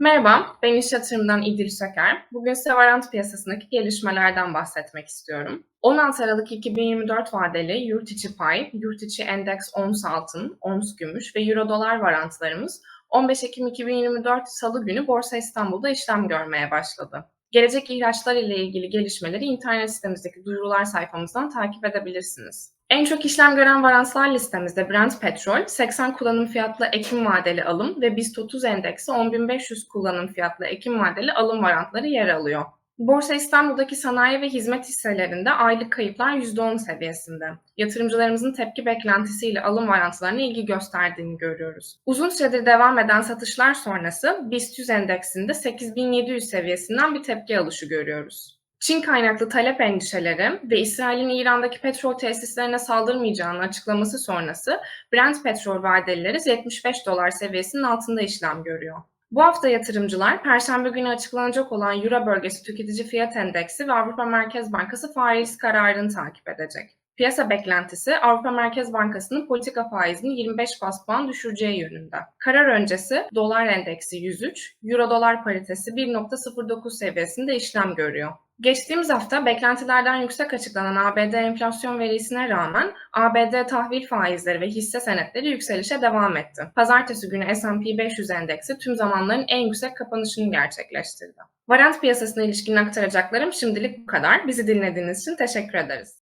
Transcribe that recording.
Merhaba, ben İş Yatırım'dan İdil Söker. Bugün size varant piyasasındaki gelişmelerden bahsetmek istiyorum. 16 Aralık 2024 vadeli yurt içi pay, yurt içi endeks ons altın, ons gümüş ve euro dolar varantlarımız 15 Ekim 2024 Salı günü Borsa İstanbul'da işlem görmeye başladı. Gelecek ihraçlar ile ilgili gelişmeleri internet sitemizdeki duyurular sayfamızdan takip edebilirsiniz. En çok işlem gören varanslar listemizde Brent Petrol, 80 kullanım fiyatlı Ekim vadeli alım ve BIST 30 endeksi 10.500 kullanım fiyatlı Ekim vadeli alım varantları yer alıyor. Borsa İstanbul'daki sanayi ve hizmet hisselerinde aylık kayıplar %10 seviyesinde. Yatırımcılarımızın tepki beklentisiyle alım varantılarına ilgi gösterdiğini görüyoruz. Uzun süredir devam eden satışlar sonrası BIST 100 endeksinde 8700 seviyesinden bir tepki alışı görüyoruz. Çin kaynaklı talep endişeleri ve İsrail'in İran'daki petrol tesislerine saldırmayacağını açıklaması sonrası Brent petrol vadeleri 75 dolar seviyesinin altında işlem görüyor. Bu hafta yatırımcılar Perşembe günü açıklanacak olan Euro bölgesi tüketici fiyat endeksi ve Avrupa Merkez Bankası faiz kararını takip edecek. Piyasa beklentisi Avrupa Merkez Bankası'nın politika faizini 25 bas puan düşüreceği yönünde. Karar öncesi dolar endeksi 103, euro dolar paritesi 1.09 seviyesinde işlem görüyor. Geçtiğimiz hafta beklentilerden yüksek açıklanan ABD enflasyon verisine rağmen ABD tahvil faizleri ve hisse senetleri yükselişe devam etti. Pazartesi günü S&P 500 endeksi tüm zamanların en yüksek kapanışını gerçekleştirdi. Varant piyasasına ilişkin aktaracaklarım şimdilik bu kadar. Bizi dinlediğiniz için teşekkür ederiz.